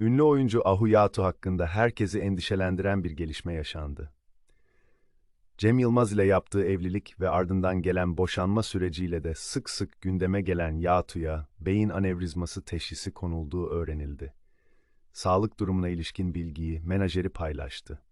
Ünlü oyuncu Ahu Yatu hakkında herkesi endişelendiren bir gelişme yaşandı. Cem Yılmaz ile yaptığı evlilik ve ardından gelen boşanma süreciyle de sık sık gündeme gelen Yatu'ya beyin anevrizması teşhisi konulduğu öğrenildi. Sağlık durumuna ilişkin bilgiyi menajeri paylaştı.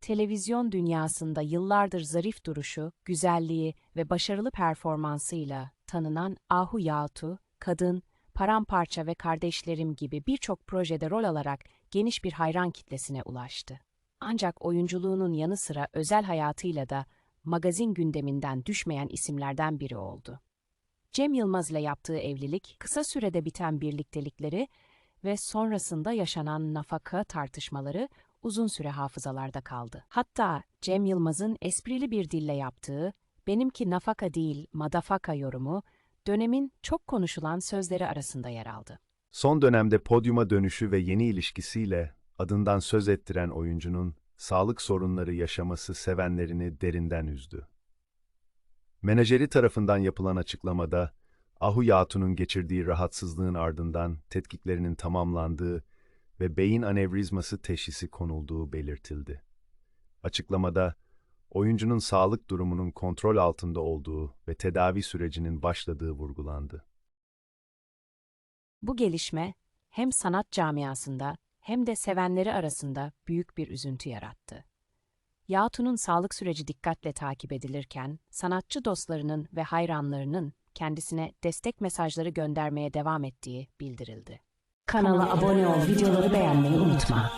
Televizyon dünyasında yıllardır zarif duruşu, güzelliği ve başarılı performansıyla tanınan Ahu Yatu, Kadın, Paramparça ve Kardeşlerim gibi birçok projede rol alarak geniş bir hayran kitlesine ulaştı. Ancak oyunculuğunun yanı sıra özel hayatıyla da magazin gündeminden düşmeyen isimlerden biri oldu. Cem Yılmaz ile yaptığı evlilik, kısa sürede biten birliktelikleri ve sonrasında yaşanan nafaka tartışmaları uzun süre hafızalarda kaldı. Hatta Cem Yılmaz'ın esprili bir dille yaptığı benimki nafaka değil madafaka yorumu dönemin çok konuşulan sözleri arasında yer aldı. Son dönemde podyuma dönüşü ve yeni ilişkisiyle adından söz ettiren oyuncunun sağlık sorunları yaşaması sevenlerini derinden üzdü. Menajeri tarafından yapılan açıklamada, Ahu Yatu'nun geçirdiği rahatsızlığın ardından tetkiklerinin tamamlandığı ve beyin anevrizması teşhisi konulduğu belirtildi. Açıklamada, oyuncunun sağlık durumunun kontrol altında olduğu ve tedavi sürecinin başladığı vurgulandı. Bu gelişme hem sanat camiasında hem de sevenleri arasında büyük bir üzüntü yarattı. Yatu'nun sağlık süreci dikkatle takip edilirken, sanatçı dostlarının ve hayranlarının kendisine destek mesajları göndermeye devam ettiği bildirildi. Kanala abone ol, videoları beğenmeyi unutma.